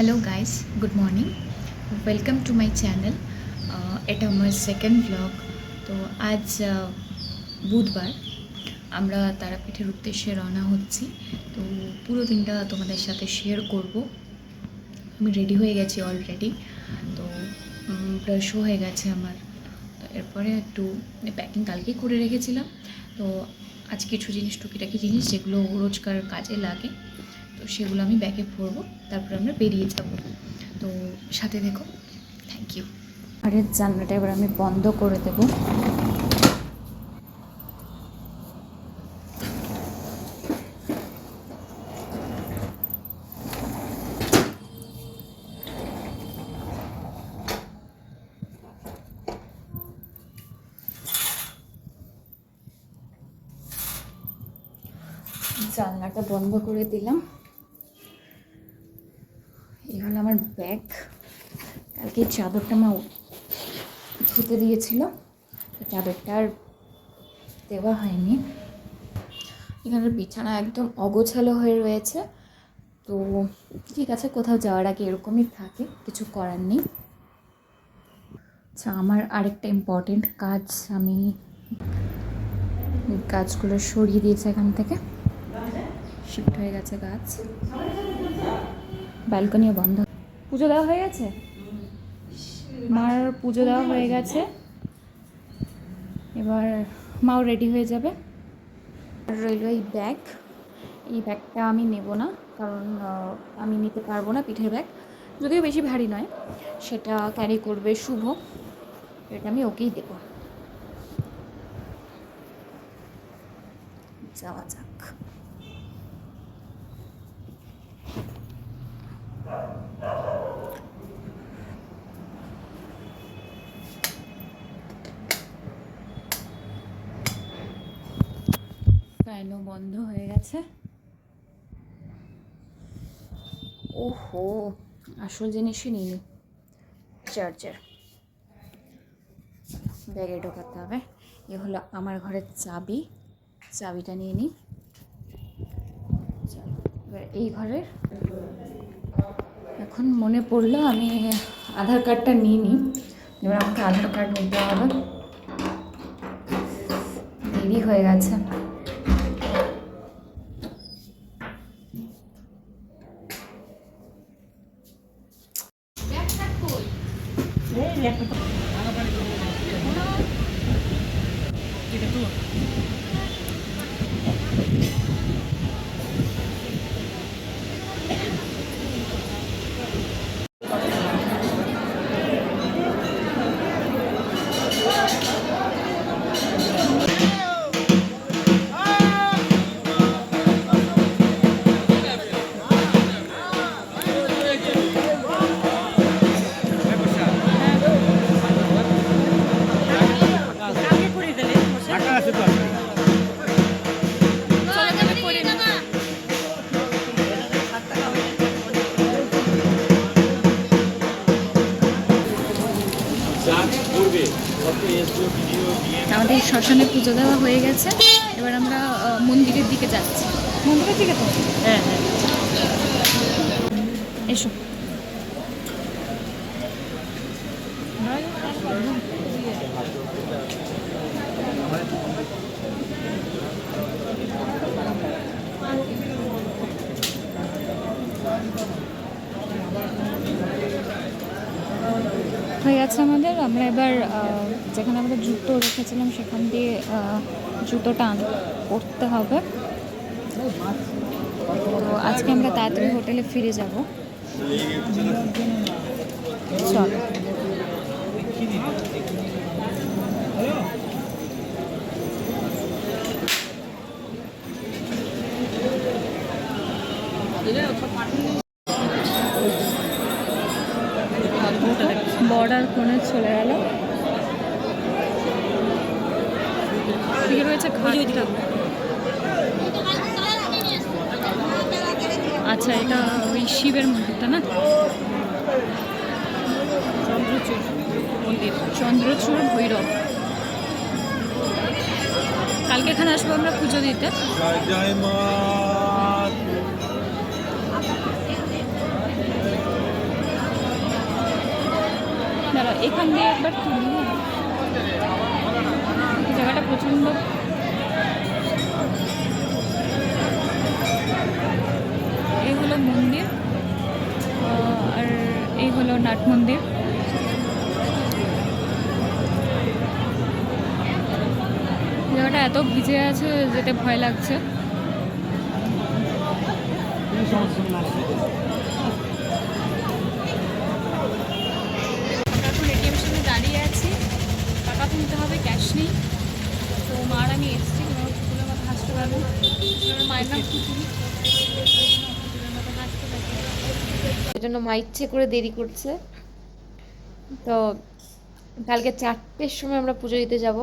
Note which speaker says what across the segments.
Speaker 1: Hello guys good morning welcome to my channel এটা আমার second blog তো আজ আহ, বুধবার আমরা তারাপীঠের উদ্দেশ্যে রওনা হচ্ছি। তো পুরো দিনটা তোমাদের সাথে শেয়ার করব। আমি রেডি হয়ে গেছি অলরেডি তো ব্রাশও হয়ে গেছে আমার। তো এরপরে একটু প্যাকিং কালকেই করে রেখেছিলাম। তো আজ কিছু জিনিস টুকিটাকি জিনিস যেগুলো রোজকার কাজে লাগে। তো সেগুলো আমি ব্যাগে ভরবো, তারপর আমরা বেরিয়ে যাব। তো সাথে দেখো থ্যাংক ইউ আরে জানলাটা এবার আমি বন্ধ করে দেবো। জানলাটা বন্ধ করে দিলাম। আমার ব্যাগ। কালকে চাদরটা মা ধুতে দিয়েছিল। তো চাদরটা আর দেওয়া হয়নি। এখানের বিছানা একদম অগোছালো হয়ে রয়েছে। তো ঠিক আছে, কোথাও যাওয়ার আগে এরকমই থাকে, কিছু করার নেই। আচ্ছা আমার আরেকটা ইম্পর্টেন্ট কাজ আমি গাছগুলো সরিয়ে দিয়েছি এখান থেকে। শিফট হয়ে গেছে গাছ। ব্যালকনিও বন্ধ। পুজো দেওয়া হয়ে গেছে? মার পুজো দেওয়া হয়ে গেছে। এবার মাও রেডি হয়ে যাবে। রইল এই ব্যাগ এই ব্যাগটা আমি নেব না, কারণ আমি নিতে পারব না পিঠের ব্যাগ যদিও বেশি ভারী নয়, সেটা ক্যারি করবে শুভ। এটা আমি ওকেই দেবো। যাওয়া যাক। ফ্যানও বন্ধ হয়ে গেছে। ওহো, আসল জিনিসই নিই চার্জার। ব্যাগে ঢোকাতে হবে। এ হলো আমার ঘরের চাবি। চাবিটা নিয়ে নিই। এবার এই ঘরের। এখন মনে পড়ল আমি আধার কার্ডটা নিয়ে নিই এবার আমাকে আধার কার্ড নিতে হবে। দেরি হয়ে গেছে। Tidak tuh. আমাদের শ্মশানে পুজো দেওয়া হয়ে গেছে। এবার আমরা মন্দিরের দিকে যাচ্ছি। মন্দিরের দিকে তো? হ্যাঁ হ্যাঁ। এসো। হয়ে গেছে আমাদের। আমরা এবার যেখানে আমরা জুতো রেখেছিলাম সেখান দিয়ে জুতোটা করতে হবে। তো আজকে আমরা তাড়াতাড়ি হোটেলে ফিরে যাব। চলো। বর্ডার কোণে চলে গেল। রয়েছে আচ্ছা এটা ওই শিবের মন্দিরটা না? চন্দ্রচূড় মন্দির। চন্দ্রচূড় ভৈরব। কালকে এখানে আসব আমরা পুজো দিতে।
Speaker 2: জয় জয় মা।
Speaker 1: দাঁড়াও, এখান দিয়ে একবার তুলি। হ্যাঁ। জায়গাটা প্রচণ্ড। এই হলো মন্দির আর এই হলো নাট মন্দির। জায়গাটা এত ভিজে আছে, যেতে ভয় লাগছে আমরা এখন এটিএম সামনে দাঁড়িয়ে আছি টাকা তুলতে হবে ক্যাশ নেই তো মার আমি এসেছি কোনো তুলে মাথা হাসতে পারব আমার মায়ের নাম খুচুরি
Speaker 2: মা ইচ্ছে করে দেরি করছে। তো কালকে চারটের সময় আমরা পুজো দিতে যাব।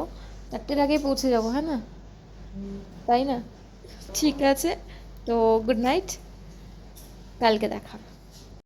Speaker 2: চারটের আগেই পৌঁছে যাব হ্যাঁ না? তাই না? ঠিক আছে। তো গুড নাইট কালকে দেখা।